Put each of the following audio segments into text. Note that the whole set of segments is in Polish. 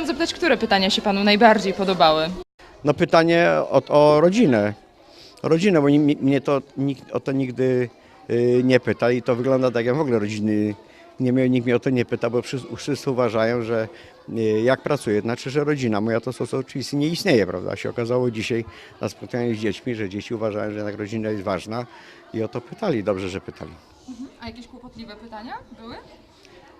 Chciałam zapytać, które pytania się panu najbardziej podobały? No pytanie o, o rodzinę. Rodzinę, bo ni- mi- mnie to nikt o to nigdy y, nie pyta i to wygląda tak, jak w ogóle rodziny nie miał, nikt mnie o to nie pyta, bo wszyscy, wszyscy uważają, że y, jak pracuję, znaczy, że rodzina moja to, to, to oczywiście nie istnieje, prawda? Się okazało dzisiaj na spotkaniu z dziećmi, że dzieci uważają, że jednak rodzina jest ważna i o to pytali. Dobrze, że pytali. A jakieś kłopotliwe pytania były?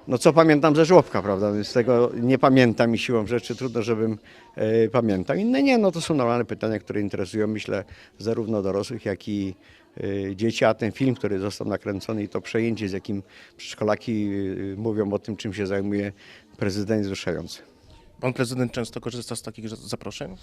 No co pamiętam ze żłobka, prawda? Więc tego nie pamiętam i siłą rzeczy trudno, żebym e, pamiętał. Inne nie, no to są normalne pytania, które interesują, myślę, zarówno dorosłych, jak i e, dzieci. A ten film, który został nakręcony i to przejęcie, z jakim przedszkolaki e, mówią o tym, czym się zajmuje prezydent, jest. Pan prezydent często korzysta z takich zaproszeń?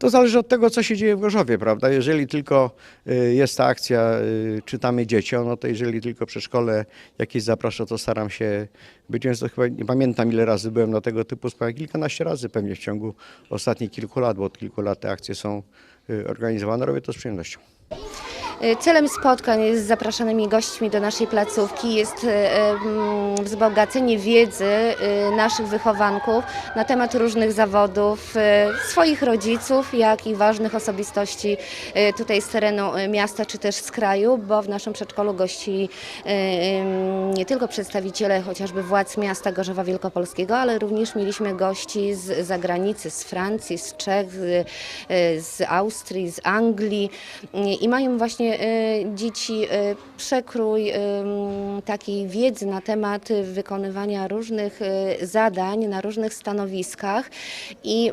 To zależy od tego, co się dzieje w Gorzowie, prawda? Jeżeli tylko y, jest ta akcja y, Czytamy dzieciom, no to jeżeli tylko przedszkole jakieś zaprasza, to staram się być, więc to chyba nie pamiętam ile razy byłem na tego typu sprawach, kilkanaście razy pewnie w ciągu ostatnich kilku lat, bo od kilku lat te akcje są y, organizowane, robię to z przyjemnością. Celem spotkań z zapraszanymi gośćmi do naszej placówki. Jest mm, wzbogacenie wiedzy y, naszych wychowanków na temat różnych zawodów, y, swoich rodziców, jak i ważnych osobistości tutaj z terenu miasta czy też z kraju, bo w naszym przedszkolu gości nie tylko przedstawiciele chociażby władz miasta Gorzowa Wielkopolskiego, ale również mieliśmy gości z zagranicy, z Francji, z Czech, z, Austrii, z Anglii i mają właśnie dzieci y, przekrój ym, takiej wiedzy na temat y, wykonywania różnych y, zadań na różnych stanowiskach i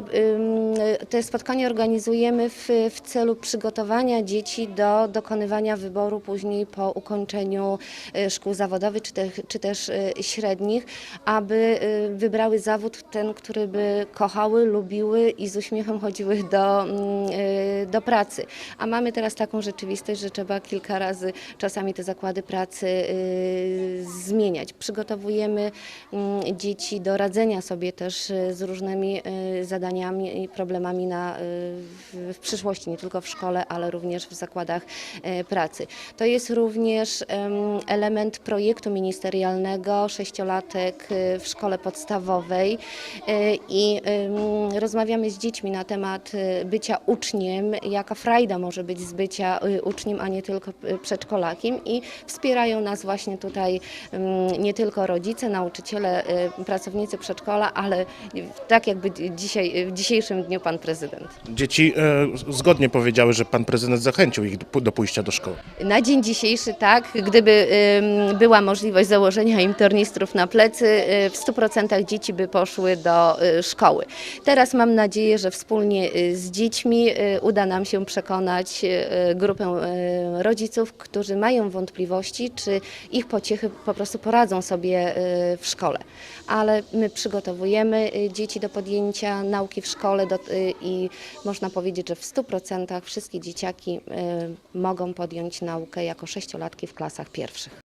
te spotkania organizujemy w, w celu przygotowania dzieci do dokonywania wyboru później po ukończeniu y, szkół zawodowych czy, te, czy też y, średnich, aby y, wybrały zawód ten, który by kochały, lubiły i z uśmiechem chodziły do, mm, y, do pracy. A mamy teraz taką rzeczywistość, że trzeba kilka razy czasami te zakłady pracy y, zmieniać. Przygotowujemy mm, dzieci do radzenia sobie też y, z różnymi y, zadaniami i problemami na, w, przyszłości, nie tylko w szkole, ale również w zakładach pracy. To jest również em, element projektu ministerialnego Sześciolatek w szkole podstawowej i rozmawiamy z dziećmi na temat bycia uczniem, jaka frajda może być z bycia y, a nie tylko przedszkolakiem i wspierają nas właśnie tutaj em, nie tylko rodzice, nauczyciele, y, pracownicy przedszkola, ale tak jakby dzisiaj, w dzisiejszym dniu pan prezydent. Dzieci e, zgodnie powiedziały, że pan prezydent zachęcił ich do, pójścia do szkoły. Na dzień dzisiejszy tak, gdyby była możliwość założenia im tornistrów na plecy, y, w 100% dzieci by poszły do y, szkoły. Teraz mam nadzieję, że wspólnie z dziećmi uda nam się przekonać grupę rodziców, którzy mają wątpliwości, czy ich pociechy po prostu poradzą sobie y, w szkole. Ale my przygotowujemy y, dzieci do podjęcia nauki w szkole do, y, i można powiedzieć, że w 100% wszystkie dzieciaki y, mogą podjąć naukę jako sześciolatki w klasach pierwszych.